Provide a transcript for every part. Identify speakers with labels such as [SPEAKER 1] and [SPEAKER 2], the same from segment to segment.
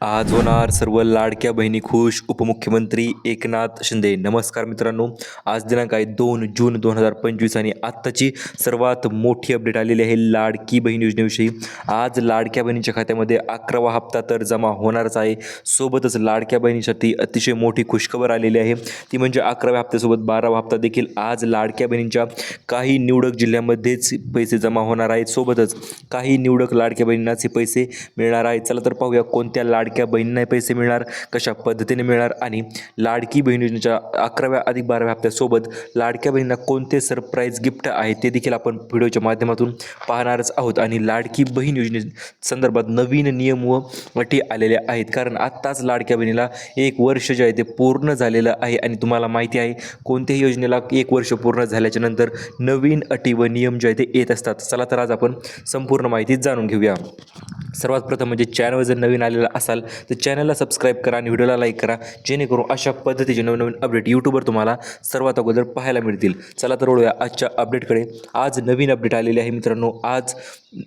[SPEAKER 1] आज होणार सर्व लाडक्या बहिणी खुश उपमुख्यमंत्री एकनाथ शिंदे. नमस्कार मित्रांनो. आज दिनांक आहे दोन जून दोन हजार पंचवीस आणि आत्ताची सर्वात मोठी अपडेट आलेली आहे लाडकी बहीण योजनेविषयी. आज लाडक्या बहिणीच्या खात्यामध्ये अकरावा हप्ता तर जमा होणारच आहे. सोबतच लाडक्या बहिणीसाठी अतिशय मोठी खुशखबर आलेली आहे. ती म्हणजे अकराव्या हप्त्यासोबत बारावा हप्ता देखील. आज लाडक्या बहिणींच्या काही निवडक जिल्ह्यामध्येच पैसे जमा होणार आहेत. सोबतच काही निवडक लाडक्या बहिणींनाच हे पैसे मिळणार आहेत. चला तर पाहूया कोणत्या लाड लाडक्या बहिणींना पैसे मिळणार कशा पद्धतीने मिळणार आणि लाडकी बहीण योजनेच्या अकराव्या अधिक बाराव्या हप्त्यासोबत लाडक्या बहिणींना कोणते सरप्राईज गिफ्ट आहे ते देखील आपण व्हिडिओच्या माध्यमातून पाहणारच आहोत. आणि लाडकी बहीण योजने संदर्भात नवीन नियम व अटी आलेल्या आहेत. कारण आत्ताच लाडक्या बहिणीला एक वर्ष जे आहे ते पूर्ण झालेलं आहे आणि तुम्हाला माहिती आहे कोणत्याही योजनेला एक वर्ष पूर्ण झाल्याच्यानंतर नवीन अटी व नियम जे आहे ते येत असतात. चला तर आज आपण संपूर्ण माहिती जाणून घेऊया. सर्वात प्रथम म्हणजे चॅनल जर नवीन आलेला असाल तर चॅनलला सबस्क्राईब करा आणि व्हिडिओला लाईक करा. जेणेकरून अशा पद्धतीचे नवनवीन अपडेट यूट्यूबवर तुम्हाला सर्वात अगोदर पाहायला मिळतील. चला तर ओळूया आजच्या अपडेटकडे आज नवीन अपडेट आलेले आहे मित्रांनो. आज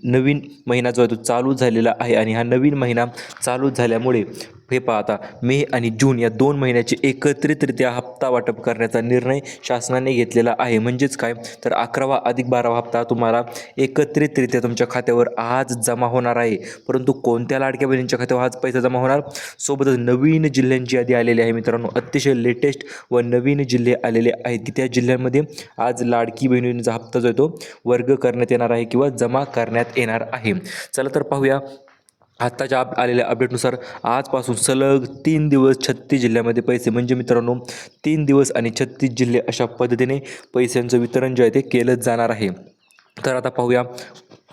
[SPEAKER 1] नवीन महिना जो आहे तो चालू झालेला आहे आणि हा नवीन महिना चालू झाल्यामुळे हे पाहता मे आणि जून या दोन महिन्याचे एकत्रितरित्या हप्ता वाटप करण्याचा निर्णय शासनाने घेतलेला आहे. म्हणजेच काय? तर अकरावा अधिक बारावा हप्ता तुम्हाला एकत्रितरित्या तुमच्या खात्यावर आज जमा होणार आहे. परंतु कोणत्या लाडक्या बहिणींच्या खात्यावर आज पैसा जमा होणार? सोबतच नवीन जिल्ह्यांची यादी आलेली आहे मित्रांनो. अतिशय लेटेस्ट व नवीन जिल्हे आलेले आहेत की त्या जिल्ह्यांमध्ये आज लाडकी बहिणींचा हप्ता जो आहे तो वर्ग करण्यात येणार आहे किंवा जमा करण्यात येणार आहे. चला तर पाहूया आत्ताच्या आप आलेल्या अपडेटनुसार आजपासून सलग तीन दिवस छत्तीस जिल्ह्यामध्ये पैसे म्हणजे मित्रांनो तीन दिवस आणि छत्तीस जिल्हे अशा पद्धतीने पैशांचं वितरण जे आहे ते केलं जाणार आहे. तर आता पाहूया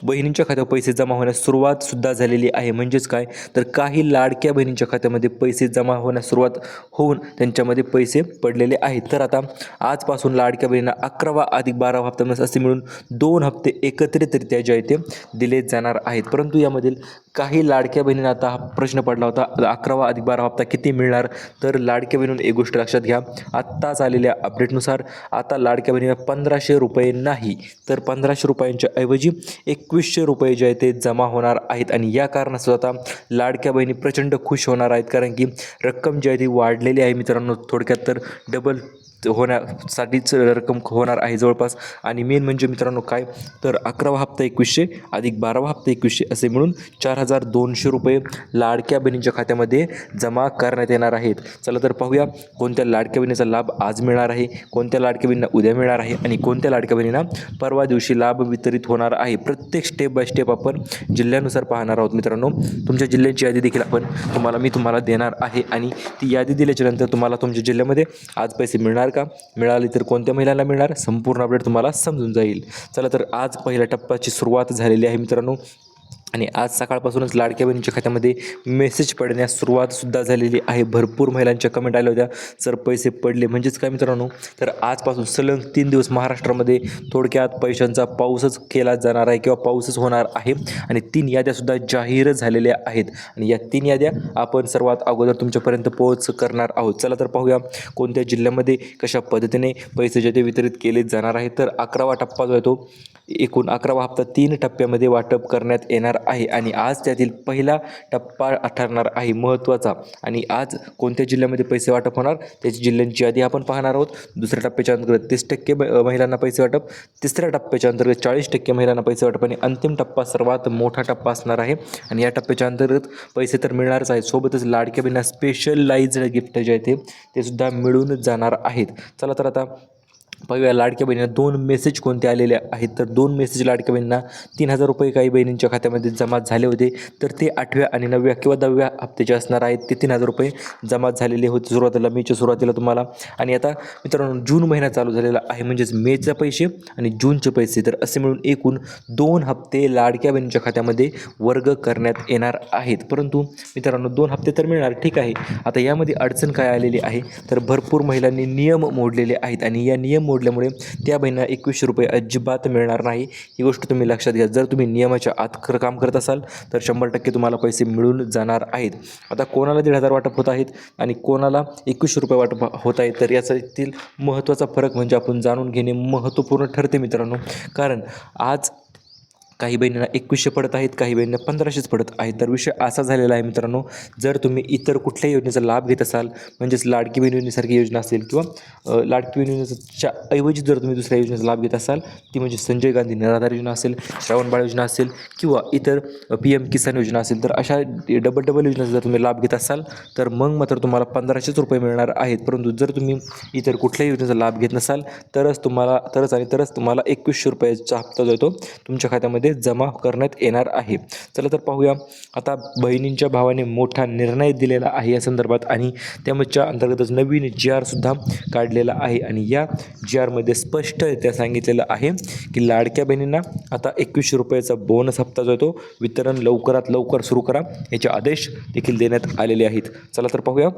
[SPEAKER 1] बहिणींच्या खात्यात पैसे जमा होण्यास सुरुवातसुद्धा झालेली आहे. म्हणजेच काय? तर काही लाडक्या बहिणींच्या खात्यामध्ये पैसे जमा होण्यास सुरुवात होऊन त्यांच्यामध्ये पैसे पडलेले आहेत. तर आता आजपासून लाडक्या बहिणींना अकरावा अधिक बारावा हप्ता असे मिळून दोन हप्ते एकत्रितरित्या जे आहे ते दिले जाणार आहेत. परंतु यामधील काही लाडक्या बहिणींना आता हा प्रश्न पडला होता. अकरावा अधिक बारा हप्ता किती मिळणार? तर लाडक्या बहिणीनं एक गोष्ट लक्षात घ्या. आत्ताच आलेल्या अपडेटनुसार आता लाडक्या बहिणीला पंधराशे रुपये नाही तर पंधराशे रुपयांच्या ऐवजी एकवीसशे रुपये जे आहे ते जमा होणार आहेत. आणि या कारणास्तव आता लाडक्या बहिणी प्रचंड खुश होणार आहेत. कारण की रक्कम जी आहे ती वाढलेली आहे मित्रांनो. थोडक्यात तर डबल होण्यासाठीच रक्कम होणार आहे जवळपास. आणि मेन म्हणजे मित्रांनो काय? तर अकरावा हप्ता एकवीसशे अधिक बारावा हप्ता एकवीसशे असे मिळून चार हजार दोनशे रुपये लाडक्या बहिणींच्या खात्यामध्ये जमा करण्यात येणार आहेत. चला तर पाहूया कोणत्या लाडक्या बहिणीचा लाभ आज मिळणार आहे कोणत्या लाडक्या बहिणींना उद्या मिळणार आहे आणि कोणत्या लाडक्या बहिणींना परवा दिवशी लाभ वितरित होणार आहे. प्रत्येक स्टेप बाय स्टेप आपण जिल्ह्यानुसार पाहणार आहोत मित्रांनो. तुमच्या जिल्ह्याची यादी देखील आपण तुम्हाला मी तुम्हाला देणार आहे आणि ती यादी दिल्याच्यानंतर तुम्हाला तुमच्या जिल्ह्यामध्ये आज पैसे मिळणार का? मिळाले तर कोणत्या महिलांना मिळणार? संपूर्ण अपडेट तुम्हाला समजून जाईल. चला तर आज पहिल्या टप्प्याची सुरुवात झालेली आहे मित्रांनो. आणि आज सकाळपासूनच लाडक्या बहिणीच्या खात्यामध्ये मेसेज पडण्यास सुरुवातसुद्धा झालेली आहे. भरपूर महिलांच्या कमेंट आल्या होत्या. सर पैसे पडले. म्हणजेच काय मित्रांनो? तर आजपासून सलग तीन दिवस महाराष्ट्रामध्ये थोडक्यात पैशांचा पाऊसच केला जाणार आहे किंवा पाऊसच होणार आहे. आणि तीन याद्यासुद्धा जाहीर झालेल्या आहेत. आणि या तीन याद्या आपण सर्वात अगोदर तुमच्यापर्यंत पोहोच करणार आहोत. चला तर पाहूया कोणत्या जिल्ह्यामध्ये कशा पद्धतीने पैसे जे ते वितरित केले जाणार आहे तर अकरावा टप्पा जो आहे तो एकूण अकरावा हप्ता तीन टप्प्यामध्ये वाटप करण्यात येणार आहे आणि आज त्यातील पहिला टप्पा ठरणार आहे महत्त्वाचा. आणि आज कोणत्या जिल्ह्यामध्ये पैसे वाटप होणार? त्याची जिल्ह्यांची यादी आपण पाहणार आहोत. दुसऱ्या टप्प्याच्या अंतर्गत तीस टक्के ब- महिलांना पैसे वाटप. तिसऱ्या टप्प्याच्या अंतर्गत चाळीस टक्के महिलांना पैसे वाटप. आणि अंतिम टप्पा सर्वात मोठा टप्पा असणार आहे. आणि या टप्प्याच्या अंतर्गत पैसे तर मिळणारच आहेत. सोबतच लाडक्या बहिणींना स्पेशलाइज्ड गिफ्ट जे आहे ते ते सुद्धा मिळून जाणार आहेत. चला तर आता पाहूया लाडक्या बहिणींना दोन मेसेज कोणते आलेले आहेत? तर दोन मेसेज लाडक्या बहिणींना तीन हजार रुपये काही बहिणींच्या खात्यामध्ये जमा झाले होते. तर ते आठव्या आणि नवव्या किंवा दहाव्या हप्त्याचे असणार आहेत. ते तीन हजार रुपये जमा झालेले होते सुरुवातीला मेच्या सुरुवातीला तुम्हाला. आणि आता मित्रांनो जून महिना चालू झालेला आहे म्हणजेच मेचे पैसे आणि जूनचे पैसे. तर असे मिळून एकूण दोन हप्ते लाडक्या बहिणींच्या खात्यामध्ये वर्ग करण्यात येणार आहेत. परंतु मित्रांनो दोन हप्ते तर मिळणार ठीक आहे. आता यामध्ये अडचण काय आलेली आहे? तर भरपूर महिलांनी नियम मोडलेले आहेत. आणि या नियम मोडल्यामुळे त्या बहिणींना एकवीसशे रुपये अजिबात मिळणार नाही. ही गोष्ट तुम्ही लक्षात घ्या. जर तुम्ही नियमाच्या आत काम करत असाल तर शंभर टक्के तुम्हाला पैसे मिळून जाणार आहेत. आता कोणाला दीड हजार वाटप होत आहेत आणि कोणाला एकवीसशे रुपये वाटप होत आहेत तर याच्यातील महत्त्वाचा फरक म्हणजे आपण जाणून घेणे महत्त्वपूर्ण ठरते मित्रांनो. कारण आज काही बहिणींना एकवीसशे पडत आहेत काही बहिणींना पंधराशेच पडत आहेत. तर विषय असा झालेला आहे मित्रांनो जर तुम्ही इतर कुठल्याही योजनेचा लाभ घेत असाल म्हणजेच लाडकी बहीण योजनेसारखी योजना असेल किंवा लाडकी बहीण योजनेच्या ऐवजी जर तुम्ही दुसऱ्या योजनेचा लाभ घेत असाल ती म्हणजे संजय गांधी निराधार योजना असेल श्रावणबाळ योजना असेल किंवा इतर पी एम किसान योजना असेल तर अशा डबल डबल योजनेचा जर तुम्ही लाभ घेत असाल तर मग मात्र तुम्हाला पंधराशेच रुपये मिळणार आहेत. परंतु जर तुम्ही इतर कुठल्याही योजनेचा लाभ घेत नसाल तरच तुम्हाला तरच आणि तरच तुम्हाला एकवीसशे रुपयाचा हप्ता जो आहे तो तुमच्या खात्यामध्ये जमा करण्यात येणार आहे. चला तर पाहूया. आता बहिणींच्या भावाने मोठा निर्णय दिलेला आहे या संदर्भात आणि त्यामच्या अंतर्गतच नवीन जी आरसुद्धा काढलेला आहे. आणि या जी आरमध्ये स्पष्टरित्या सांगितलेलं आहे की लाडक्या बहिणींना आता एकवीसशे रुपयाचा बोनस हप्ता जो तो वितरण लवकरात लवकर सुरू करा. याचे आदेश देखील देण्यात आलेले आहेत. चला तर पाहूया.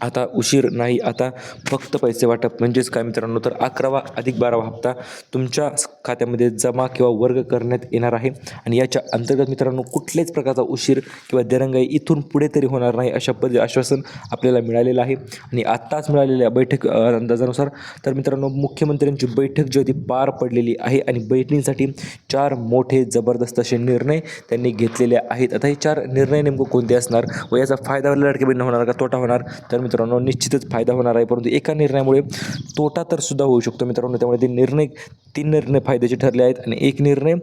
[SPEAKER 1] आता उशीर नाही आता फक्त पैसे वाटप. म्हणजेच काय मित्रांनो तर अकरावा अधिक बारावा हप्ता तुमच्या खात्यामध्ये जमा किंवा वर्ग करण्यात येणार आहे. आणि याच्या अंतर्गत मित्रांनो कुठल्याच प्रकारचा उशीर किंवा दिरंगाई इथून पुढे तरी होणार नाही अशा पद्धती आश्वासन आपल्याला मिळालेलं आहे. आणि आत्ताच मिळालेल्या बैठक अंदाजानुसार तर मित्रांनो मुख्यमंत्र्यांची बैठक जी होती पार पडलेली आहे. आणि बैठकीसाठी चार मोठे जबरदस्त असे निर्णय त्यांनी घेतलेले आहेत. आता हे चार निर्णय नेमकं कोणते असणार व याचा फायदा लाडके होणार का तोटा होणार तर मित्रांनो निश्चितच फायदा होणार आहे. परंतु एका निर्णयामुळे तोटा तर सुद्धा होऊ शकतो मित्रांनो. त्यामुळे ते निर्णय तीन निर्णय फायद्याचे ठरले आहेत आणि एक निर्णय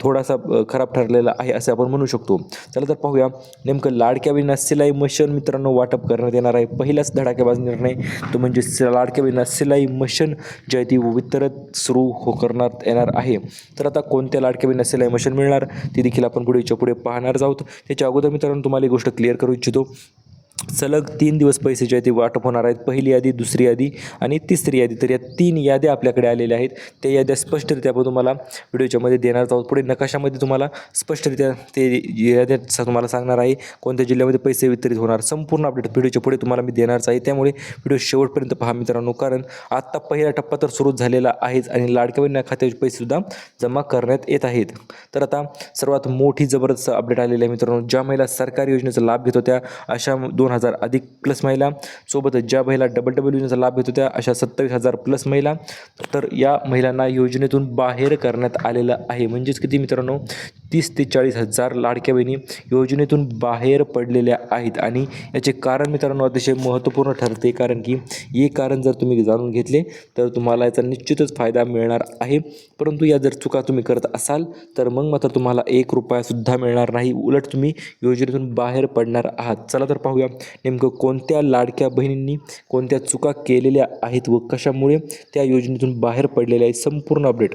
[SPEAKER 1] थोडासा खराब ठरलेला आहे असे आपण म्हणू शकतो. चला तर पाहूया नेमकं लाडक्या विना सिलाई मशीन मित्रांनो वाटप करण्यात येणार आहे. पहिलाच धडाकेबाज निर्णय तो म्हणजे लाडक्या विना सिलाई मशीन जे आहे ती वितरण सुरू हो करण्यात येणार आहे. तर आता कोणत्या लाडक्या विना सिलाई मशीन मिळणार ती देखील आपण पुढेच्या पुढे पाहणार आहोत. त्याच्या अगोदर मित्रांनो तुम्हाला एक गोष्ट क्लिअर करू इच्छितो. सलग तीन दिवस पैसे जे आहे ते वाटप होणार आहेत. पहिली यादी दुसरी यादी आणि तिसरी यादी. तर या तीन याद्या आपल्याकडे आलेल्या आहेत. त्या याद्या स्पष्टरित्या आपण तुम्हाला व्हिडिओच्या मध्ये देणार आहोत. पुढे नकाशामध्ये तुम्हाला स्पष्टरित्या ते याद्या तुम्हाला सांगणार आहे. कोणत्या जिल्ह्यामध्ये पैसे वितरित होणार संपूर्ण अपडेट व्हिडिओच्या पुढे तुम्हाला मी देणारच आहे. त्यामुळे व्हिडिओ शेवटपर्यंत पहा मित्रांनो. कारण आत्ता पहिला टप्पा तर सुरू झालेला आहेच आणि लाडक्या बहिणी खात्याचे पैसेसुद्धा जमा करण्यात येत आहेत. तर आता सर्वात मोठी जबरदस्त अपडेट आलेली आहे मित्रांनो. ज्या महिला सरकारी योजनेचा लाभ घेत होत्या अशा दोन दोन हजार अधिक प्लस महिला. सोबतच ज्या महिला डबल डबल योजनेचा लाभ घेत होत्या अशा सत्तावीस हजार प्लस महिला. तर या महिलांना योजनेतून बाहेर करण्यात आलेलं आहे. म्हणजेच किती मित्रांनो तीस ते चाळीस हजार लाडक्या बहिणी योजनेतून बाहेर पडलेल्या आहेत. आणि याचे कारण मित्रांनो अतिशय महत्त्वपूर्ण ठरते. कारण की हे कारण जर तुम्ही जाणून घेतले तर तुम्हाला याचा निश्चितच फायदा मिळणार आहे. परंतु या जर चुका तुम्ही करत असाल तर मग मात्र तुम्हाला एक रुपयासुद्धा मिळणार नाही. उलट तुम्ही योजनेतून बाहेर पडणार आहात. चला तर पाहूया नेमकं कोणत्या लाडक्या बहिणींनी कोणत्या चुका केलेल्या आहेत व कशामुळे त्या योजनेतून बाहेर पडलेल्या आहेत. संपूर्ण अपडेट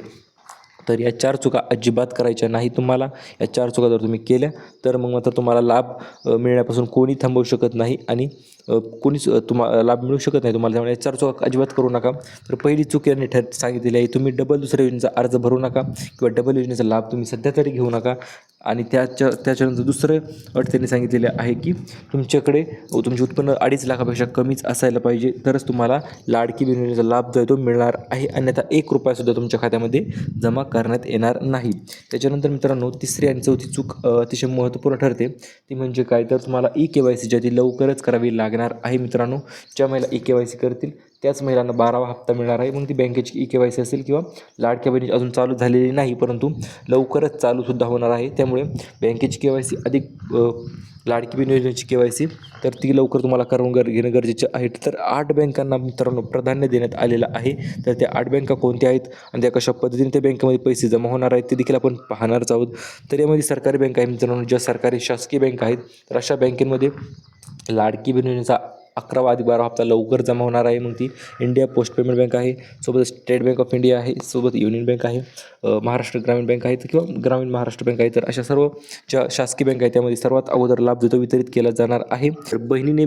[SPEAKER 1] तर या चार चुका अजिबात करायच्या नाही तुम्हाला. या चार चुका जर तुम्ही केल्या तर मग मात्र तुम्हाला लाभ मिळण्यापासून कोणी थांबवू शकत नाही आणि कोणीच तुम्हा लाभ मिळू शकत नाही तुम्हाला. त्यामुळे या चार चुका अजिबात करू नका. तर पहिली चूक यांनी ठर सांगितलेली आहे तुम्ही डबल दुसऱ्या योजनेचा अर्ज भरू नका किंवा डबल योजनेचा लाभ तुम्ही सध्या तरी घेऊ नका. आणि त्याच्या त्याच्यानंतर दुसरं अट त्यांनी सांगितलेलं आहे की तुमच्याकडे तुमचे उत्पन्न अडीच लाखापेक्षा कमीच असायला पाहिजे तरच तुम्हाला लाडकी योजनेचा लाभ जो आहे तो मिळणार आहे. अन्यथा एक रुपयासुद्धा तुमच्या खात्यामध्ये जमा करण्यात येणार नाही. त्याच्यानंतर मित्रांनो तिसरी आणि चौथी चूक अतिशय महत्त्वपूर्ण ठरते. ती म्हणजे काय? तर तुम्हाला ई के वाय सी जी ती लवकरच करावी लागणार आहे मित्रांनो. ज्या महिला ई के वाय सी करतील त्याच महिलांना बारावा हप्ता मिळणार आहे. मग ती बँकेची ई के वाय सी असेल किंवा लाडक्या बहिणी अजून चालू झालेली नाही परंतु लवकरच चालूसुद्धा होणार आहे. त्यामुळे बँकेची के वाय सी अधिक लाडकी बहीण योजनेची के वाय सी तर ती लवकर तुम्हाला करून गर घेणं गरजेचं आहे. तर आठ बँकांना मित्रांनो प्राधान्य देण्यात आलेलं आहे. तर त्या आठ बँका कोणत्या आहेत आणि त्या कशा पद्धतीने त्या बँकेमध्ये पैसे जमा होणार आहेत ते देखील आपण पाहणारच आहोत. तर यामध्ये सरकारी बँक आहे मित्रांनो ज्या सरकारी शासकीय बँक आहेत तर अशा बँकेमध्ये लाडकी बहीण योजनेचा अकरावा वादी बारा हप्ता लवकर जमा होणार आहे. मग ती इंडिया पोस्ट पेमेंट बँक आहे. सोबत स्टेट बँक ऑफ इंडिया आहे. सोबत युनियन बँक आहे. महाराष्ट्र ग्रामीण बँक आहे. किंवा ग्रामीण महाराष्ट्र बँक आहे. तर अशा सर्व ज्या शासकीय बँक आहे त्यामध्ये सर्वात अगोदर लाभ जो तो वितरित केला जाणार आहे. तर बहिणीने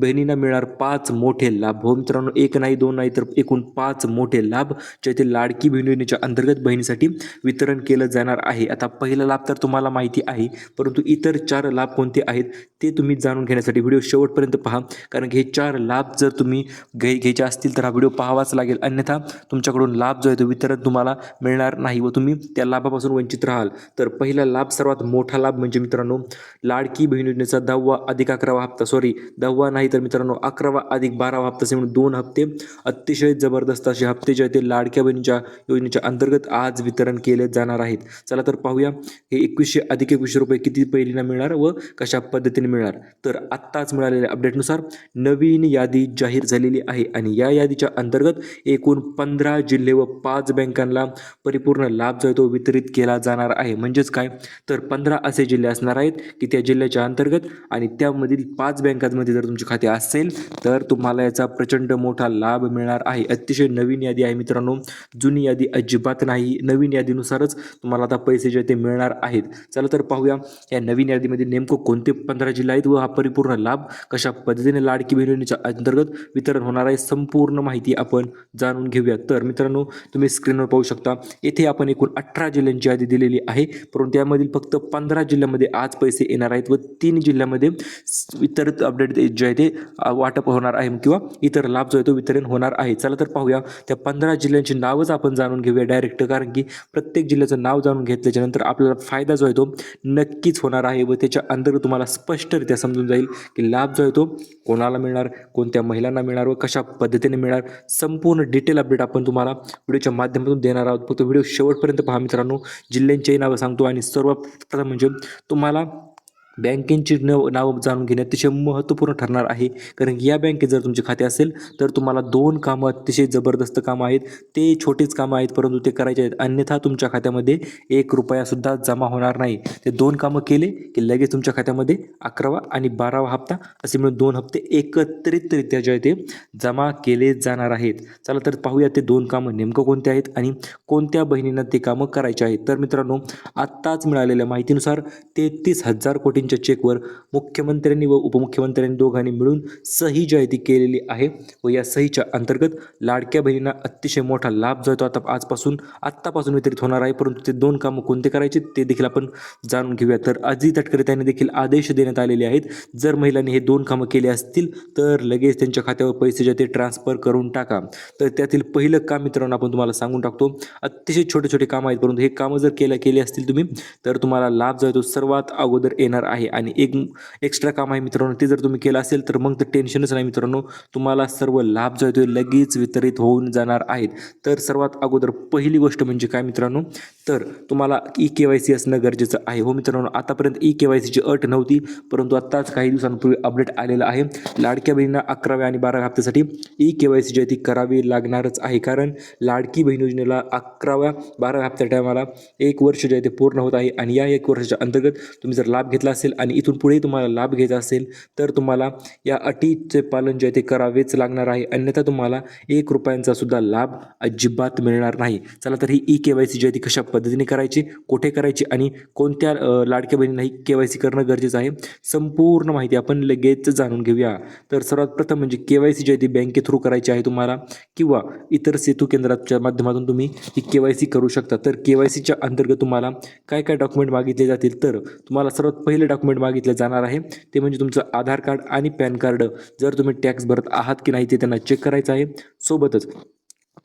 [SPEAKER 1] बहिणींना मिळणार पाच मोठे लाभ. हो मित्रांनो एक नाही दोन नाही तर एकूण पाच मोठे लाभ जे ते लाडकी बहीण योजनेच्या अंतर्गत बहिणीसाठी वितरण केलं जाणार आहे. आता पहिला लाभ तर तुम्हाला माहिती आहे. परंतु इतर चार लाभ कोणते आहेत ते तुम्ही जाणून घेण्यासाठी व्हिडिओ शेवटपर्यंत पहा. कारण कारण हे चार लाभ जर तुम्ही घे घ्यायचे असतील तर हा व्हिडिओ पाहावाच लागेल. अन्यथा तुमच्याकडून लाभ जो आहे तो वितरण तुम्हाला मिळणार नाही व तुम्ही त्या लाभापासून वंचित राहाल. तर पहिला लाभ सर्वात मोठा लाभ म्हणजे मित्रांनो लाडकी बहीण योजनेचा दहावा अधिक अकरावा हप्ता. सॉरी दहावा नाही तर मित्रांनो अकरावा अधिक बारावा हप्ता असे म्हणून दोन हप्ते. अतिशय जबरदस्त असे हप्ते जे आहेत ते लाडक्या बहिणीच्या योजनेच्या अंतर्गत आज वितरण केले जाणार आहेत. चला तर पाहूया हे एकवीसशे अधिक एकवीसशे रुपये किती पहिलीनं मिळणार व कशा पद्धतीने मिळणार? तर आत्ताच मिळालेल्या अपडेटनुसार नवीन यादी जाहीर झालेली आहे आणि या यादीच्या अंतर्गत एकूण पंधरा जिल्हे व पाच बँकांना परिपूर्ण लाभ जो आहे तो वितरित केला जाणार आहे. म्हणजेच काय? तर पंधरा असे जिल्हे असणार आहेत की त्या जिल्ह्याच्या अंतर्गत आणि त्यामधील पाच बँकांमध्ये जर तुमचे खाते असेल तर तुम्हाला याचा प्रचंड मोठा लाभ मिळणार आहे. अतिशय नवीन यादी आहे मित्रांनो. जुनी यादी अजिबात नाही. नवीन यादीनुसारच तुम्हाला आता पैसे जे आहेत ते मिळणार आहेत. चला तर पाहूया या नवीन यादीमध्ये नेमकं कोणते पंधरा जिल्हे आहेत व हा परिपूर्ण लाभ कशा पद्धतीने लाड लाडकी बहिणीच्या अंतर्गत वितरण होणार आहे. संपूर्ण माहिती आपण जाणून घेऊया तर मित्रांनो तुम्ही स्क्रीनवर पाहू शकता. येथे आपण एकूण अठरा जिल्ह्यांची यादी दिलेली आहे. परंतु त्यामधील फक्त पंधरा जिल्ह्यामध्ये आज पैसे येणार आहेत व तीन जिल्ह्यामध्ये वितरित इतर अपडेट जे आहे ते वाटप होणार आहे किंवा इतर लाभ जो आहे तो वितरण होणार आहे. चला तर पाहूया. त्या पंधरा जिल्ह्यांची नावच आपण जाणून घेऊया डायरेक्ट कारण की प्रत्येक जिल्ह्याचं नाव जाणून घेतल्याच्यानंतर आपल्याला फायदा जो आहे तो नक्कीच होणार आहे व त्याच्या अंतर्गत तुम्हाला स्पष्टरित्या समजून जाईल की लाभ जो आहे तो कोणाला मिळणार कोणत्या महिलांना मिळणार व कशा पद्धतीने मिळणार संपूर्ण डिटेल अपडेट आपण तुम्हाला व्हिडिओच्या माध्यमातून देणार आहोत. फक्त व्हिडिओ शेवटपर्यंत पहा मित्रांनो. जिल्ह्यांचेही नावं सांगतो आणि सर्वप्रथम म्हणजे तुम्हाला बँकेची न नावं जाणून घेणे अतिशय महत्त्वपूर्ण ठरणार आहे. कारण की या बँकेत जर तुमचे खाते असेल तर तुम्हाला दोन कामं अतिशय जबरदस्त कामं आहेत. ते छोटीच कामं आहेत परंतु ते करायचे आहेत. अन्यथा तुमच्या खात्यामध्ये एक रुपयासुद्धा जमा होणार नाही. ते दोन कामं केले की लगेच तुमच्या खात्यामध्ये अकरावा आणि बारावा हप्ता असे मिळून दोन हप्ते एकत्रितरित्या जे आहे ते जमा केले जाणार आहेत. चला तर पाहूया ते दोन कामं नेमकं कोणते आहेत आणि कोणत्या बहिणींना ते कामं करायचे आहेत. तर मित्रांनो आत्ताच मिळालेल्या माहितीनुसार तेहतीस हजार कोटींच्या चेकवर मुख्यमंत्र्यांनी व उपमुख्यमंत्र्यांनी दोघांनी मिळून सही जी आहे ती केलेली आहे व या सहीच्या अंतर्गत लाडक्या बहिणींना अतिशय मोठा लाभ जो आहे तो आता आजपासून आत्तापासून वितरित होणार आहे परंतु ते दोन कामं कोणते करायचे ते देखील आपण जाणून घेऊया. तर अजित तटकरे त्यांनी देखील आदेश देण्यात आलेले आहेत. जर महिलांनी हे दोन कामं केली असतील तर लगेच त्यांच्या खात्यावर पैसे जे ते ट्रान्सफर करून टाका. तर त्यातील पहिलं काम मित्रांनो आपण तुम्हाला सांगून टाकतो. अतिशय छोटे छोटे कामं आहेत परंतु हे कामं जर केल्या केली असतील तुम्ही तर तुम्हाला लाभ जो आहे तो सर्वात अगोदर येणार आहे आहे आणि एक एक्स्ट्रा काम आहे मित्रांनो ते जर तुम्ही केलं असेल तर मग तर टेन्शनच नाही मित्रांनो. तुम्हाला सर्व लाभ जो आहे तो लगेच वितरित होऊन जाणार आहेत. तर सर्वात अगोदर पहिली गोष्ट म्हणजे काय मित्रांनो? तर तुम्हाला ई के वाय सी असणं गरजेचं आहे. हो मित्रांनो आतापर्यंत ई के वाय सीची अट नव्हती परंतु आत्ताच काही दिवसांपूर्वी अपडेट आलेलं आहे. लाडक्या बहिणींना अकराव्या आणि बाराव्या हप्त्यासाठी ई के वाय सी जी आहे ती करावी लागणारच आहे. कारण लाडकी बहीण योजनेला अकराव्या बाराव्या हप्त्या टायमाला एक वर्ष जे आहे ते पूर्ण होत आहे. आणि या एक वर्षाच्या अंतर्गत तुम्ही जर लाभ घेतला असेल आणि इथून पुढे तुम्हाला लाभ घ्यायचा असेल तर तुम्हाला या अटीचे पालन जे आहे ते करावेच लागणार आहे. अन्यथा तुम्हाला एक रुपयांचा सुद्धा लाभ अजिबात मिळणार नाही. चला तर ही ई के वाय सी जी आहे ती कशा पद्धतीने करायची कुठे करायची आणि कोणत्या लाडक्या बहिणींना ही के वाय सी करणं गरजेचं आहे संपूर्ण माहिती आपण लगेच जाणून घेऊया. तर सर्वात प्रथम म्हणजे के वाय सी जी आहे ती बँके थ्रू करायची आहे तुम्हाला किंवा इतर सेतू केंद्राच्या माध्यमातून तुम्ही ही के वाय सी करू शकता. तर के वाय सीच्या अंतर्गत तुम्हाला काय काय डॉक्युमेंट मागितले जातील तर तुम्हाला सर्वात पहिले डॉक्युमेंट मागितलं जाणार आहे. ते म्हणजे तुमचं आधार कार्ड आणि पॅन कार्ड. जर तुम्ही टॅक्स भरत आहात की नाही ते त्यांना चेक करायचं आहे. सोबतच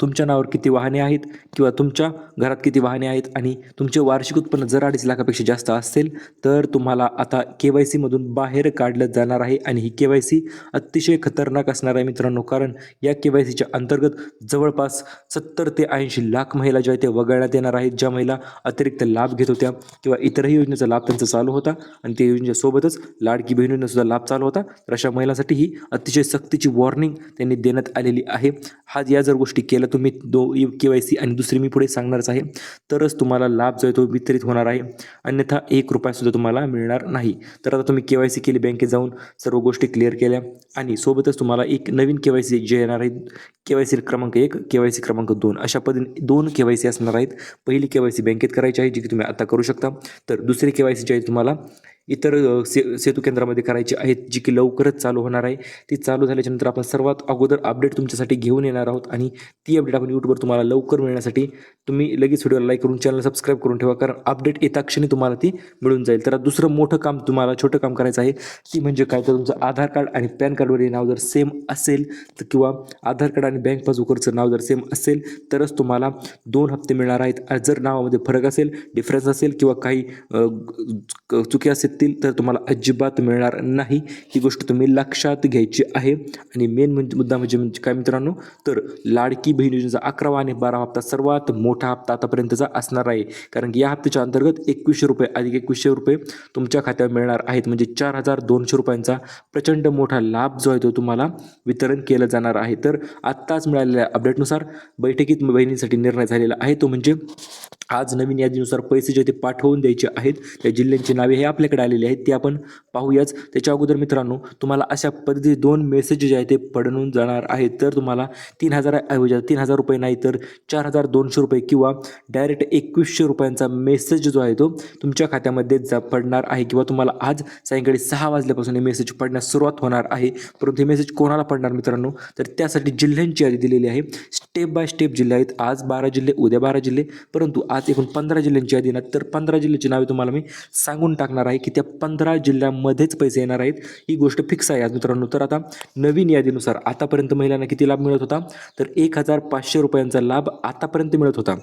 [SPEAKER 1] तुमच्या नावावर किती वाहने आहेत किंवा तुमच्या घरात किती वाहने आहेत आणि तुमचे वार्षिक उत्पन्न जर अडीच लाखापेक्षा जास्त असेल तर तुम्हाला आता के वाय सीमधून बाहेर काढलं जाणार आहे आणि ही के वाय सी अतिशय खतरनाक असणार आहे मित्रांनो कारण या के वाय सीच्या अंतर्गत जवळपास सत्तर ते ऐंशी लाख महिला ज्या आहेत त्या वगळण्यात येणार आहेत ज्या महिला अतिरिक्त लाभ घेत होत्या किंवा इतरही योजनेचा लाभ त्यांचा चालू होता आणि त्या योजनेसोबतच लाडकी बहिणींनासुद्धा लाभ चालू होता. तर अशा महिलांसाठी ही अतिशय सक्तीची वॉर्निंग त्यांनी देण्यात आलेली आहे. हा या जर गोष्टी केल्या तुम्ही दो के वाय सी आणि दुसरी मी पुढे सांगणारच आहे. तरच तुम्हाला लाभ जो आहे तो वितरित होणार आहे. अन्यथा एक रुपयासुद्धा तुम्हाला मिळणार नाही. तर आता तुम्ही के वाय सी केली बँकेत जाऊन सर्व गोष्टी क्लिअर केल्या आणि सोबतच तुम्हाला एक नवीन के वाय सी जे येणार आहे के वाय सी क्रमांक एक के वाय सी क्रमांक दोन अशा पद्धतीने दोन के वाय सी असणार आहेत. पहिली के वाय सी बँकेत करायची आहे जी की तुम्ही आता करू शकता. तर दुसरी के वाय सी जी आहे तुम्हाला इतर से सेतू केंद्रामध्ये करायची आहेत जी की लवकरच चालू होणार आहे. ती चालू झाल्याच्यानंतर आपण सर्वात अगोदर अपडेट तुमच्यासाठी घेऊन येणार आहोत आणि ती अपडेट आपण यूट्यूबवर तुम्हाला लवकर मिळण्यासाठी तुम्ही लगेच व्हिडिओला लाईक करून चॅनल सबस्क्राईब करून ठेवा कारण अपडेट येता क्षणी तुम्हाला ती मिळून जाईल. तर दुसरं मोठं काम तुम्हाला छोटं काम करायचं आहे ती म्हणजे काय? तर तुमचं आधार कार्ड आणि पॅन कार्डवरील नाव जर सेम असेल तर किंवा आधार कार्ड आणि बँक पासबुकवरचं नाव जर सेम असेल तरच तुम्हाला दोन हप्ते मिळणार आहेत. जर नावामध्ये फरक असेल डिफरन्स असेल किंवा काही चुकी असेल असतील तर तुम्हाला अजिबात मिळणार नाही. ही गोष्ट तुम्ही लक्षात घ्यायची आहे. आणि मेन म्हणजे मुद्दा म्हणजे म्हणजे काय मित्रांनो? तर लाडकी बहीण योजनेचा अकरावा आणि बारावा हप्ता सर्वात मोठा हप्ता आतापर्यंतचा असणार आहे. कारण की या हप्त्याच्या अंतर्गत एकवीसशे रुपये अधिक एकवीसशे रुपये तुमच्या खात्यावर मिळणार आहेत. म्हणजे चार हजार दोनशे रुपयांचा प्रचंड मोठा लाभ जो आहे तो तुम्हाला वितरण केलं जाणार आहे. तर आत्ताच मिळालेल्या अपडेटनुसार बैठकीत बहिणींसाठी निर्णय झालेला आहे. तो म्हणजे आज नवीन यादीनुसार पैसे जे ते पाठवून द्यायचे आहेत. त्या जिल्ह्यांची नावे हे आपल्याकडे आलेली आहेत ते आपण पाहूयाच. त्याच्या अगोदर मित्रांनो तुम्हाला अशा पद्धतीचे दोन मेसेज जे आहेत ते पडून जाणार आहेत. तर तुम्हाला तीन हजार ऐवजी तीन हजार रुपये नाही तर चार हजार दोनशे रुपये किंवा डायरेक्ट एकवीसशे रुपयांचा मेसेज जो आहे तो तुमच्या खात्यामध्ये जा पडणार आहे किंवा तुम्हाला आज सायंकाळी सहा वाजल्यापासून हे मेसेज पडण्यास सुरुवात होणार आहे. परंतु हे मेसेज कोणाला पडणार मित्रांनो? तर त्यासाठी जिल्ह्यांची यादी दिलेली आहे. स्टेप बाय स्टेप जिल्हे आहेत. आज बारा जिल्हे उद्या बारा जिल्हे. परंतु आज एकूण पंधरा जिल्ह्यांची यादी येणार. तर पंधरा जिल्ह्याची नावे तुम्हाला मी सांगून टाकणार आहे की त्या पंधरा जिल्ह्यामध्येच पैसे येणार आहेत. ही गोष्ट फिक्स आहे आज मित्रांनो. तर आता नवीन यादीनुसार आतापर्यंत महिलांना किती लाभ मिळत होता? तर एक हजार पाचशे रुपयांचा लाभ आतापर्यंत मिळत होता.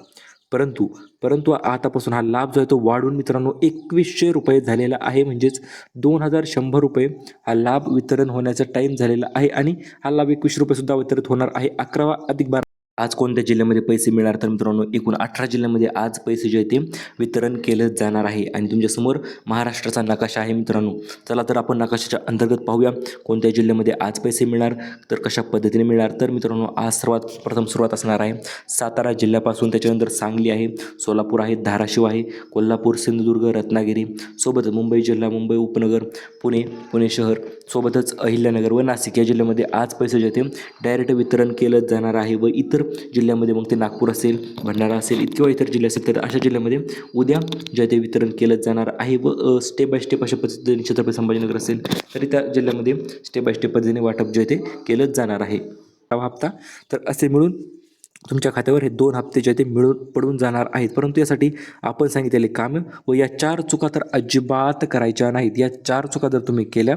[SPEAKER 1] परंतु परंतु आतापासून हा लाभ जो आहे तो वाढून मित्रांनो एकवीसशे रुपये झालेला आहे. म्हणजेच दोन हजार शंभर रुपये हा लाभ वितरण होण्याचा टाईम झालेला आहे आणि हा लाभ एकवीसशे रुपयेसुद्धा वितरित होणार आहे. अकरावा अधिक बारा आज कोणत्या जिल्ह्यामध्ये पैसे मिळणार? तर मित्रांनो एकूण अठरा जिल्ह्यामध्ये आज पैसे जे आहे ते वितरण केलं जाणार आहे. आणि तुमच्यासमोर महाराष्ट्राचा नकाशा आहे मित्रांनो. चला तर आपण नकाशाच्या अंतर्गत पाहूया. कोणत्या जिल्ह्यामध्ये आज पैसे मिळणार? तर कशा पद्धतीने मिळणार? तर मित्रांनो आज सर्वात प्रथम सुरुवात असणार आहे सातारा जिल्ह्यापासून. त्याच्यानंतर सांगली आहे सोलापूर आहे धाराशिव आहे कोल्हापूर सिंधुदुर्ग रत्नागिरी. सोबतच मुंबई जिल्हा मुंबई उपनगर पुणे पुणे शहर. सोबतच अहिल्यानगर व नाशिक या जिल्ह्यामध्ये आज पैसे जे आहे ते डायरेक्ट वितरण केलं जाणार आहे व इतर जिल्ह्यामध्ये मग ते नागपूर असेल भंडारा असेल किंवा इतर जिल्हे असेल तर अशा जिल्ह्यामध्ये उद्या जे ते वितरण केलं जाणार आहे व स्टेप बाय स्टेप अशा पद्धतीने छत्रपती संभाजीनगर असेल तरी त्या जिल्ह्यामध्ये स्टेप बाय स्टेप पद्धतीने वाटप जे ते केलंच जाणार आहे. हप्ता. तर असे मिळून तुमच्या खात्यावर हे दोन हप्ते जे ते मिळून पडून जाणार आहेत. परंतु यासाठी आपण सांगितलेले काम व या चार चुका तर अजिबात करायच्या नाहीत. या चार चुका जर तुम्ही केल्या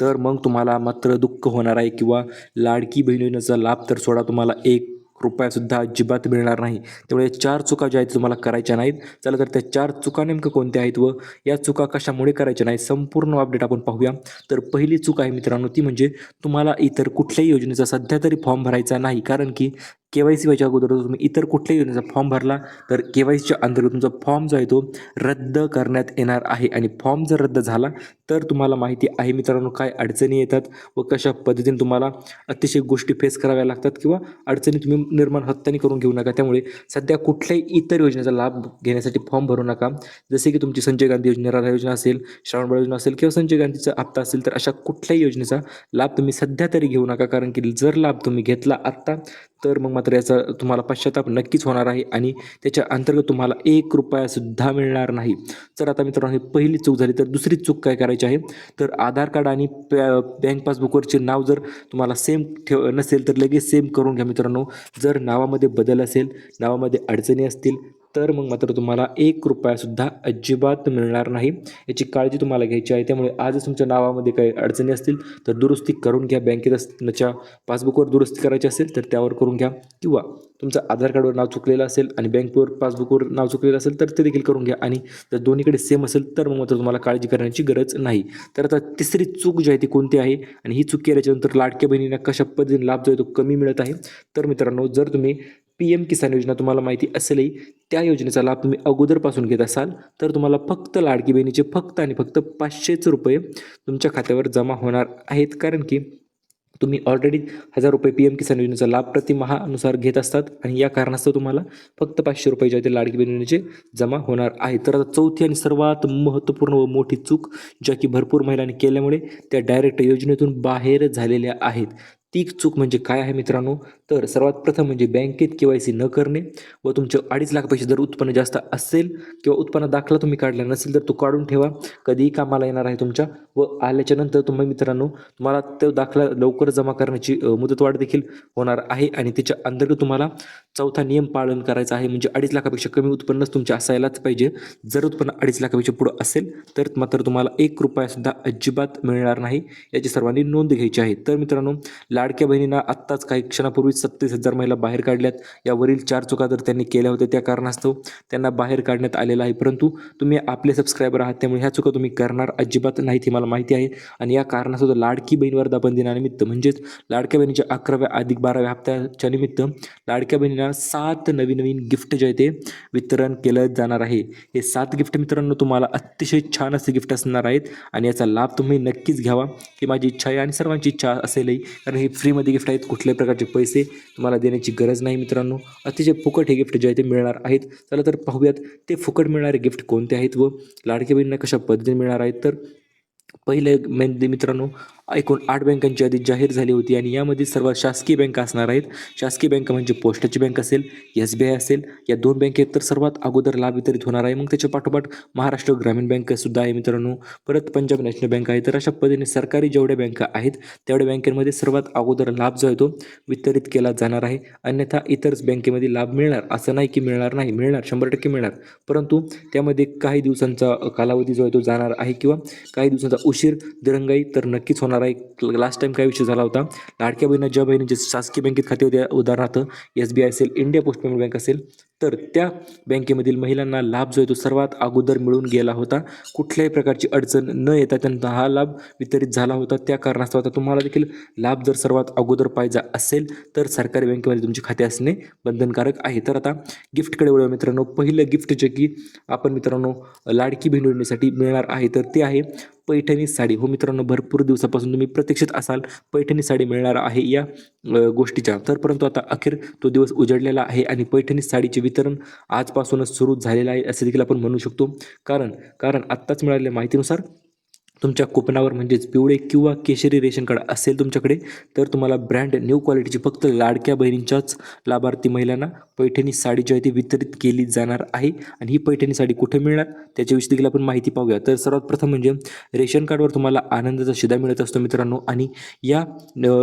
[SPEAKER 1] तर मग तुम्हाला मात्र दुःख होणार आहे किंवा लाडकी बहीण योजनेचा लाभ तर सोडा तुम्हाला एक रुपयासुद्धा अजिबात मिळणार नाही. त्यामुळे चार चुका ज्या आहेत तुम्हाला करायच्या नाहीत. चला तर त्या चार चुका नेमकं कोणत्या आहेत व या चुका कशामुळे करायच्या नाहीत संपूर्ण अपडेट आपण पाहूया. तर पहिली चूक आहे मित्रांनो ती म्हणजे तुम्हाला इतर कुठल्याही योजनेचा सध्या तरी फॉर्म भरायचा नाही. कारण की के वाय सी व्हायच्या अगोदर तुम्ही इतर कुठल्याही योजनेचा फॉर्म भरला तर के वाय सीच्या अंतर्गत तुमचा फॉर्म जो आहे तो रद्द करण्यात येणार आहे. आणि फॉर्म जर रद्द झाला तर तुम्हाला माहिती आहे मित्रांनो काय अडचणी येतात व कशा पद्धतीने तुम्हाला अतिशय गोष्टी फेस कराव्या लागतात किंवा अडचणी तुम्ही निर्माण हत्ताने करून घेऊ नका. त्यामुळे सध्या कुठल्याही इतर योजनेचा लाभ घेण्यासाठी फॉर्म भरू नका. जसे की तुमची संजय गांधी योजना राधा योजना असेल श्रावणबाळ योजना असेल किंवा संजय गांधीचा हप्ता असेल तर अशा कुठल्याही योजनेचा लाभ तुम्ही सध्या तरी घेऊ नका. कारण की जर लाभ तुम्ही घेतला आत्ता तर मग मात्र याचा तुम्हाला पश्चाताप नक्कीच होणार आहे आणि त्याच्या अंतर्गत तुम्हाला एक रुपयासुद्धा मिळणार नाही. तर आता मित्रांनो ही पहिली चूक झाली. तर दुसरी चूक काय करायची आहे? तर आधार कार्ड आणि पॅ बँक पासबुकवरचे नाव जर तुम्हाला सेम ठेव नसेल तर लगेच सेम करून घ्या मित्रांनो. जर नावामध्ये बदल असेल नावामध्ये अडचणी असतील तर मग मात्र तुम्हाला एक रुपयासुद्धा अजिबात मिळणार नाही. याची काळजी तुम्हाला घ्यायची आहे. त्यामुळे आजच तुमच्या नावामध्ये काही अडचणी असतील तर दुरुस्ती करून घ्या. बँकेत असण्याच्या पासबुकवर दुरुस्ती करायची असेल तर त्यावर करून घ्या. किंवा तुमचं आधार कार्डवर नाव चुकलेलं असेल आणि बँकवर पासबुकवर नाव चुकलेलं असेल तर ते देखील करून घ्या. आणि जर दोन्हीकडे सेम असेल तर मग मात्र तुम्हाला काळजी करण्याची गरज नाही. तर आता तिसरी चूक जी आहे ती कोणती आहे? आणि ही चूक केल्याच्यानंतर लाडक्या बहिणींना कशा पद्धतीने लाभ जो आहे तो कमी मिळत आहे? तर मित्रांनो जर तुम्ही पी एम किसान योजना तुम्हाला माहिती असेलही त्या योजनेचा लाभ तुम्ही अगोदरपासून घेत असाल तर तुम्हाला फक्त लाडकी बहिणीचे फक्त आणि फक्त पाचशेच रुपये तुमच्या खात्यावर जमा होणार आहेत. कारण की तुम्ही ऑलरेडी हजार रुपये पी एम किसान योजनेचा लाभ प्रतिमाहानुसार घेत असतात आणि या कारणास्तव तुम्हाला फक्त पाचशे रुपये जे आहे ते लाडकी बहिणीचे जमा होणार आहे तर आता चौथी आणि सर्वात महत्त्वपूर्ण व मोठी चूक ज्या की भरपूर महिलांनी केल्यामुळे त्या डायरेक्ट योजनेतून बाहेर झालेल्या आहेत. ती चूक म्हणजे काय आहे मित्रांनो? तर सर्वात प्रथम म्हणजे बँकेत के वाय सी न करणे व तुमचं अडीच लाखापेक्षा जर उत्पन्न जास्त असेल किंवा उत्पन्न दाखला तुम्ही काढला नसेल तर तो काढून ठेवा. कधीही कामाला येणार आहे तुमच्या व आल्याच्यानंतर तुम्ही मित्रांनो तुम्हाला तो दाखला लवकर जमा करण्याची मुदतवाढ देखील होणार आहे आणि त्याच्या अंतर्गत तुम्हाला चौथा नियम पालन करायचा आहे म्हणजे अडीच लाखापेक्षा कमी उत्पन्नच तुमचे असायलाच पाहिजे. जर उत्पन्न अडीच लाखापेक्षा पुढं असेल तर मात्र तुम्हाला एक रुपयासुद्धा अजिबात मिळणार नाही. याची सर्वांनी नोंद घ्यायची आहे. तर मित्रांनो लाडक्या बहिणींना आत्ताच काही क्षणापूर्वी सत्तीस हजार महिला बाहेर काढल्यात. यावरील चार चुका जर त्यांनी केल्या होत्या त्या कारणास्तव त्यांना बाहेर काढण्यात आलेलं आहे. परंतु तुम्ही आपले सबस्क्रायबर आहात त्यामुळे ह्या चुका तुम्ही करणार अजिबात नाहीत हे मला माहिती आहे. आणि या कारणास्तव लाडकी बहीण वर्धापन दिनानिमित्त म्हणजेच लाडक्या बहिणीच्या अकराव्या अधिक बाराव्या हप्त्याच्या निमित्त लाडक्या बहिणींना बहिणीला सात नवीन नवीन गिफ्ट जे आहे ते वितरण केलं जाणार आहे. हे सात गिफ्ट मित्रांनो तुम्हाला अतिशय छान असे गिफ्ट असणार आहेत आणि याचा लाभ तुम्ही नक्कीच घ्यावा. ही माझी इच्छा आहे आणि सर्वांची इच्छा असेलही कारण हे फ्रीमध्ये गिफ्ट आहेत कुठल्याही प्रकारचे पैसे तुम्हाला देण्याची गरज नाही मित्रांनो. अतिशय फुकट हे गिफ्ट जे आहे ते मिळणार आहेत. चला तर पाहूयात ते फुकट मिळणारे गिफ्ट कोणते आहेत व लाडके बहिणींना कशा पद्धतीने मिळणार आहेत? तर पहिले म्हणजे मित्रांनो एकूण आठ बँकांची यादी जाहीर झाली होती आणि यामध्ये सर्व शासकीय बँका असणार आहेत. शासकीय बँक म्हणजे पोस्टाची बँक असेल एस बी आय असेल या दोन बँकेत तर सर्वात अगोदर लाभ वितरित होणार आहे. मग त्याच्या पाठोपाठ महाराष्ट्र ग्रामीण बँकसुद्धा आहे मित्रांनो. परत पंजाब नॅशनल बँक आहे. तर अशा पद्धतीने सरकारी जेवढ्या बँका आहेत तेवढ्या बँकेमध्ये सर्वात अगोदर लाभ जो आहे तो वितरित केला जाणार आहे. अन्यथा इतरच बँकेमध्ये लाभ मिळणार असं नाही की मिळणार नाही मिळणार शंभर टक्के मिळणार. परंतु त्यामध्ये काही दिवसांचा कालावधी जो आहे तो जाणार आहे किंवा काही दिवसांचा उशीर दिरंगाई तर नक्कीच होणार आहे लास्ट टाइम काय विषय झाला होता. लाडक्या बहिणी ज्या बहिणीचे शासकीय बँकेत खाते होते उदाहरणार्थ एस बी आय असेल इंडिया पोस्ट पेमेंट बँक असेल तर त्या बँकेमधील महिलांना लाभ जो आहे तो सर्वात अगोदर मिळून गेला होता. कुठल्याही प्रकारची अडचण न येता त्यांना हा लाभ वितरित झाला होता. त्या कारणास्तव आता तुम्हाला देखील लाभ जर सर्वात अगोदर पाहिजे असेल तर सरकारी बँकेमध्ये तुमचे खाते असणे बंधनकारक आहे. तर आता गिफ्टकडे वळूया मित्रांनो. पहिलं गिफ्ट जे की आपण मित्रांनो लाडकी बहीण योजनेसाठी मिळणार आहे तर ते आहे पैठणी साडी. हो मित्रांनो भरपूर दिवसापासून तुम्ही प्रतीक्षित असाल पैठणी साडी मिळणार आहे या गोष्टीच्या. तर परंतु आता अखेर तो दिवस उजडलेला आहे आणि पैठणी साडीचे वितरण आजपासूनच सुरू झालेलं आहे असे देखील आपण म्हणू शकतो. कारण कारण आत्ताच मिळालेल्या माहितीनुसार तुमच्या कुपनावर म्हणजेच पिवळे किंवा केशरी रेशन कार्ड असेल तुमच्याकडे तर तुम्हाला ब्रँड न्यू क्वालिटीची फक्त लाडक्या बहिणींच्याच लाभार्थी महिलांना पैठणी साडी जी आहे ती वितरित केली जाणार आहे आणि ही पैठणी साडी कुठे मिळणार त्याच्याविषयी देखील आपण माहिती पाहूया. तर सर्वात प्रथम म्हणजे रेशन कार्डवर तुम्हाला आनंदाचा शिदा मिळत असतो मित्रांनो आणि या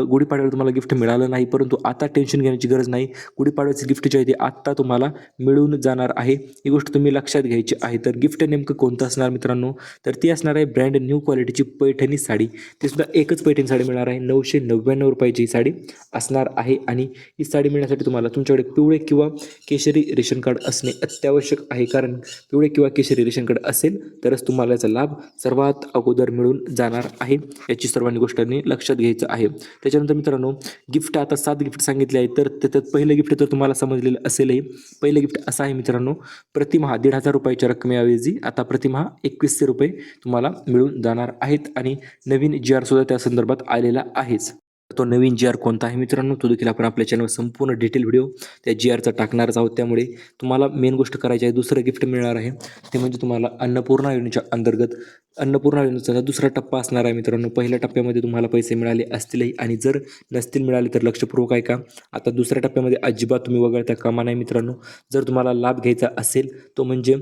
[SPEAKER 1] गुढीपाडव्याला तुम्हाला गिफ्ट मिळालं नाही परंतु आता टेन्शन घेण्याची गरज नाही. गुढीपाडव्याचं गिफ्ट जे आहे ते आत्ता तुम्हाला मिळून जाणार आहे. ही गोष्ट तुम्ही लक्षात घ्यायची आहे. तर गिफ्ट नेमकं कोणतं असणार मित्रांनो? तर ती असणार आहे ब्रँड न्यू क्वालिटीची पैठणी साडी. ती सुद्धा एकच पैठणी साडी मिळणार आहे. नऊशे नव्याण्णव रुपयाची ही साडी असणार आहे. आणि ही साडी मिळण्यासाठी तुम्हाला तुमच्याकडे पिवळे किंवा केशरी रेशन कार्ड असणे अत्यावश्यक आहे. कारण पिवळे किंवा केशरी रेशन कार्ड असेल तरच तुम्हाला याचा लाभ सर्वात अगोदर मिळून जाणार आहे. याची सर्वांनी गोष्टांनी लक्षात घ्यायचं आहे. त्याच्यानंतर मित्रांनो गिफ्ट आता सात गिफ्ट सांगितले आहे तर त्याच्यात पहिलं गिफ्ट तर तुम्हाला समजलेलं असेलही. पहिलं गिफ्ट असं आहे मित्रांनो प्रतिमहा दीड हजार रुपयाच्या रकमेऐवजी आता प्रतिमहा एकवीसशे रुपये तुम्हाला मिळून जाणार आहेत आणि नवीन जी आर सुद्धा त्या संदर्भात आलेला आहेच. तो नवीन जी आर कोणता आहे मित्रांनो? तो देखील आपण आपल्या चॅनलवर संपूर्ण डिटेल व्हिडिओ त्या जी आरचा टाकणारच आहोत. त्यामुळे तुम्हाला मेन गोष्ट करायची आहे दुसरं गिफ्ट मिळणार आहे. ते म्हणजे तुम्हाला अन्नपूर्णा योजनेच्या अंतर्गत अन्नपूर्णा योजनेचा दुसरा टप्पा असणार आहे मित्रांनो पहिल्या टप्प्यामध्ये तुम्हाला पैसे मिळाले असतीलही आणि जर नसतील मिळाले तर लक्षपूर्वक आहे का आता दुसऱ्या टप्प्यामध्ये अजिबात तुम्ही वगळता कामा नाही मित्रांनो. जर तुम्हाला लाभ घ्यायचा असेल तो म्हणजे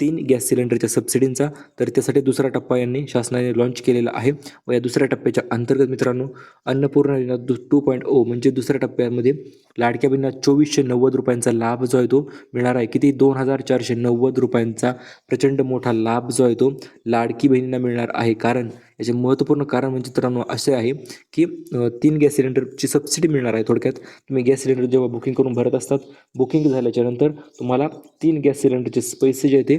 [SPEAKER 1] तीन गॅस सिलेंडरच्या सबसिडींचा. तर त्यासाठी दुसरा टप्पा यांनी शासनाने लॉन्च केलेला आहे. व या दुसऱ्या टप्प्याच्या अंतर्गत मित्रांनो अन्नपूर्णा योजना दु टू पॉईंट ओ म्हणजे दुसऱ्या टप्प्यामध्ये लाडक्या बहिणींना चोवीसशे नव्वद रुपयांचा लाभ जो आहे तो मिळणार आहे. किती? दोन हजार चारशे नव्वद रुपयांचा प्रचंड मोठा लाभ जो आहे तो लाडकी बहिणींना मिळणार आहे. कारण याचे महत्त्वपूर्ण कारण म्हणजे मित्रांनो असे आहे की तीन गॅस सिलेंडरची सबसिडी मिळणार आहे थोडक्यात. तुम्ही गॅस सिलेंडर जेव्हा बुकिंग करून भरत असतात बुकिंग झाल्याच्यानंतर तुम्हाला तीन गॅस सिलेंडरचे पैसे जे आहे ते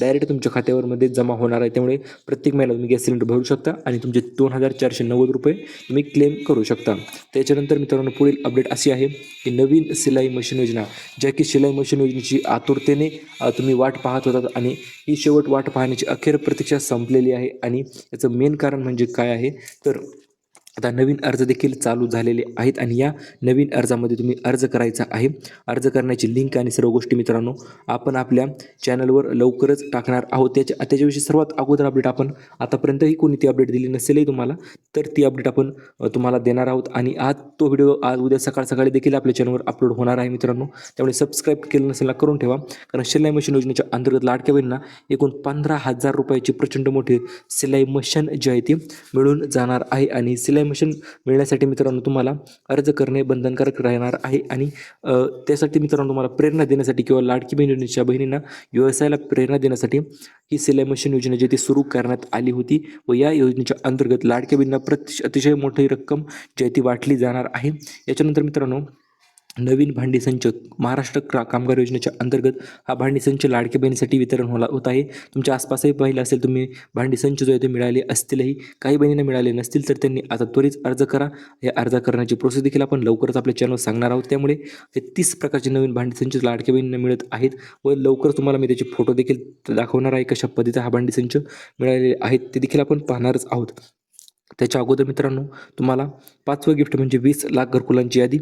[SPEAKER 1] डायरेक्ट तुमच्या खात्यावरमध्ये जमा होणार आहे. त्यामुळे प्रत्येक महिन्यात तुम्ही गॅस सिलेंडर भरू शकता आणि तुमचे दोन हजार चारशे नव्वद रुपये तुम्ही क्लेम करू शकता. त्याच्यानंतर मित्रांनो पुढील अपडेट अशी आहे की नवीन सिलाई मशीन योजना ज्या की शिलाई मशीन योजनेची आतुरतेने तुम्ही वाट पाहत होतात आणि ही शेवट वाट पाहण्याची अखेर प्रतीक्षा संपलेली आहे आणि याचं मेन कारण म्हणजे काय आहे? तर आता नवीन अर्ज देखील चालू झालेले आहेत आणि या नवीन अर्जामध्ये तुम्ही अर्ज करायचा आहे. अर्ज करण्याची लिंक आणि सर्व गोष्टी मित्रांनो आपण आपल्या चॅनलवर लवकरच टाकणार आहोत. त्याच्या त्याच्याविषयी सर्वात अगोदर अपडेट आपण आतापर्यंतही कोणी ती अपडेट दिली नसेलही तुम्हाला तर ती अपडेट आपण तुम्हाला देणार आहोत. आणि आज तो व्हिडिओ आज उद्या सकाळ सकाळी देखील आपल्या चॅनलवर अपलोड होणार आहे मित्रांनो. त्यामुळे सबस्क्राईब केलं नसेल ना करून ठेवा. कारण शिलाई मशीन योजनेच्या अंतर्गत लाडक्या बहिणींना एकूण पंधरा हजार रुपयाची प्रचंड मोठी सिलाई मशीन जी आहे ती मिळून जाणार आहे. आणि सिलाई मशीन मिळण्यासाठी मित्रांनो तुम्हाला अर्ज करणे बंधनकारक राहणार आहे आणि त्यासाठी मित्रांनो तुम्हाला प्रेरणा देण्यासाठी किंवा लाडकी बहीण योजनेच्या बहिणींना व्यवसायाला प्रेरणा देण्यासाठी ही सिलाई मशीन योजना जी ती सुरू करण्यात आली होती व या योजनेच्या अंतर्गत लाडक्या बहिणींना प्रति अतिशय मोठी रक्कम जी ती वाटली जाणार आहे. याच्यानंतर मित्रांनो नवीन भांडी संच महाराष्ट्र क्रा कामगार योजनेच्या अंतर्गत हा भांडी संच लाडक्या बहिणीसाठी वितरण होला होत आहे. तुमच्या आसपासही पाहिलं असेल तुम्ही भांडी संच जो आहे ते मिळाले असतीलही. काही बहिणींना मिळाले नसतील तर त्यांनी आता त्वरित अर्ज करा. या अर्ज करण्याची प्रोसेस देखील आपण लवकरच आपल्या चॅनल सांगणार आहोत. त्यामुळे हे तीस प्रकारचे नवीन भांडी संच लाडक्या बहिणींना मिळत आहेत व लवकरच तुम्हाला मी त्याचे फोटो देखील दाखवणार आहे कशा पद्धतीचा हा भांडी संच मिळालेले आहेत ते देखील आपण पाहणारच आहोत. त्याच्या अगोदर मित्रांनो तुम्हाला पाचवं गिफ्ट म्हणजे वीस लाख घरकुलांची यादी.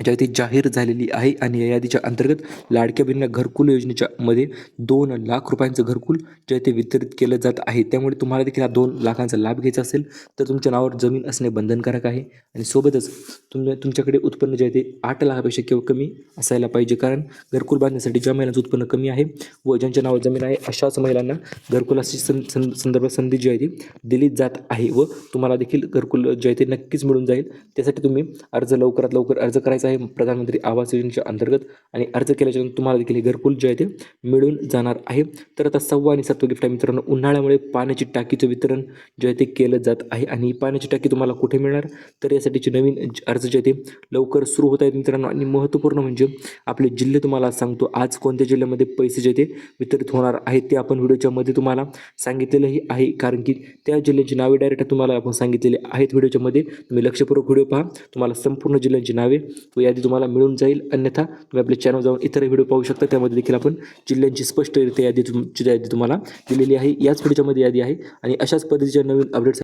[SPEAKER 1] ज्या जाहीर झालेली आहे आणि या यादीच्या अंतर्गत लाडक्या बहिणींना घरकुल योजनेच्या मध्ये दोन लाख रुपयांचं घरकुल जे आहे ते वितरित केलं जात आहे. त्यामुळे तुम्हाला देखील हा दोन लाखांचा लाभ घ्यायचा असेल तर तुमच्या नावावर जमीन असणे बंधनकारक आहे आणि सोबतच तुमच्या तुमच्याकडे उत्पन्न जे आहे ते आठ लाखापेक्षा किंवा कमी असायला पाहिजे. कारण घरकुल बांधण्यासाठी ज्या महिलांचं उत्पन्न कमी आहे व ज्यांच्या नावावर जमीन आहे अशाच महिलांना घरकुलाची सं सं संदर्भात संधी जी आहे ती दिली जात आहे व तुम्हाला देखील घरकुल जे आहे ते नक्कीच मिळून जाईल. त्यासाठी तुम्ही अर्ज लवकरात लवकर अर्ज करायचा आहे. प्रधानमंत्री आवास योजनेच्या अंतर्गत आणि अर्ज केल्याच्यानंतर तुम्हाला देखील हे घरकुल जे आहे ते मिळून जाणार आहे. तर आता सव्वा आणि सातवं गिफ्ट आहे मित्रांनो. उन्हाळ्यामुळे पाण्याची टाकीचं वितरण जे आहे ते केलं जात आहे आणि ही पाण्याची टाकी तुम्हाला कुठे मिळणार? तर यासाठीचे नवीन ज- अर्ज जे आहे ते लवकर सुरू होत आहेत मित्रांनो. आणि महत्त्वपूर्ण म्हणजे आपले जिल्हे तुम्हाला सांगतो. आज कोणत्या जिल्ह्यामध्ये पैसे जे ते वितरित होणार आहेत ते आपण व्हिडिओच्या मध्ये तुम्हाला सांगितलेलंही आहे. कारण की त्या जिल्ह्यांची नावे डायरेक्ट तुम्हाला आपण सांगितलेले आहेत. व्हिडिओच्या मध्ये तुम्ही लक्षपूर्वक व्हिडिओ पहा. तुम्हाला संपूर्ण जिल्ह्यांची नावे व यादी तुम्हाला मिळून जाईल. अन्यथा तुम्ही आपले चॅनल जाऊन इतर व्हिडिओ पाहू शकता. त्यामध्ये देखील आपण जिल्ह्यांची स्पष्टरित्या यादी तुमची यादी तुम्हाला दिलेली आहे. याच व्हिडिओच्या यादी आहे. आणि अशाच पद्धतीच्या नवीन अपडेट्स